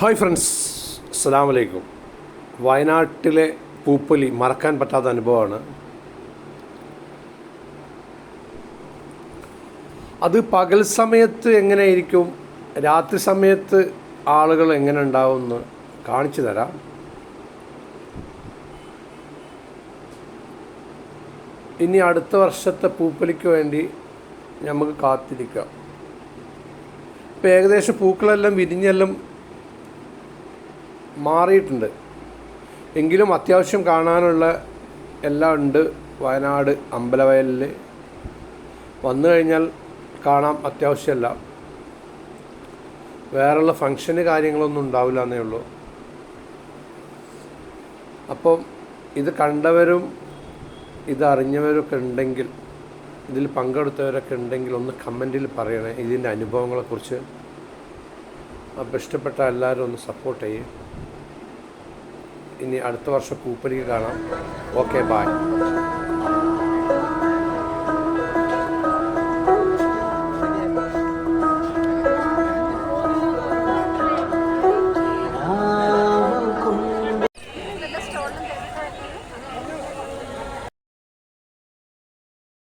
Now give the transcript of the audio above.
Hi friends അസ്സാം വലൈക്കും വയനാട്ടിലെ പൂപ്പൊലി മറക്കാൻ പറ്റാത്ത അനുഭവമാണ്. അത് പകൽ സമയത്ത് എങ്ങനെയായിരിക്കും? രാത്രി സമയത്ത് ആളുകൾ എങ്ങനെ ഉണ്ടാവുമെന്ന് കാണിച്ചു തരാം. ഇനി അടുത്ത വർഷത്തെ പൂപ്പൊലിക്ക് വേണ്ടി നമുക്ക് കാത്തിരിക്കാം. ഇപ്പം ഏകദേശം പൂക്കളെല്ലാം വിരിഞ്ഞെല്ലാം മാറിയിട്ടുണ്ട്. എങ്കിലും അത്യാവശ്യം കാണാനുള്ള എല്ലാം ഉണ്ട്. വയനാട് അമ്പലവയലിൽ വന്നു കഴിഞ്ഞാൽ കാണാം അത്യാവശ്യമല്ല വേറെയുള്ള ഫങ്ഷന് കാര്യങ്ങളൊന്നും ഉണ്ടാവില്ല എന്നേ ഉള്ളൂ. അപ്പം ഇത് കണ്ടവരും ഇതറിഞ്ഞവരൊക്കെ ഉണ്ടെങ്കിൽ ഇതിൽ പങ്കെടുത്തവരൊക്കെ ഉണ്ടെങ്കിൽ ഒന്ന് കമന്റിൽ പറയണേ ഇതിന്റെ അനുഭവങ്ങളെക്കുറിച്ച്. അപ്പോൾ ഇഷ്ടപ്പെട്ട എല്ലാവരും ഒന്ന് സപ്പോർട്ട് ചെയ്യും. ഇനി അടുത്ത വർഷം കൂപ്പലിക്ക് കാണാം. Okay bye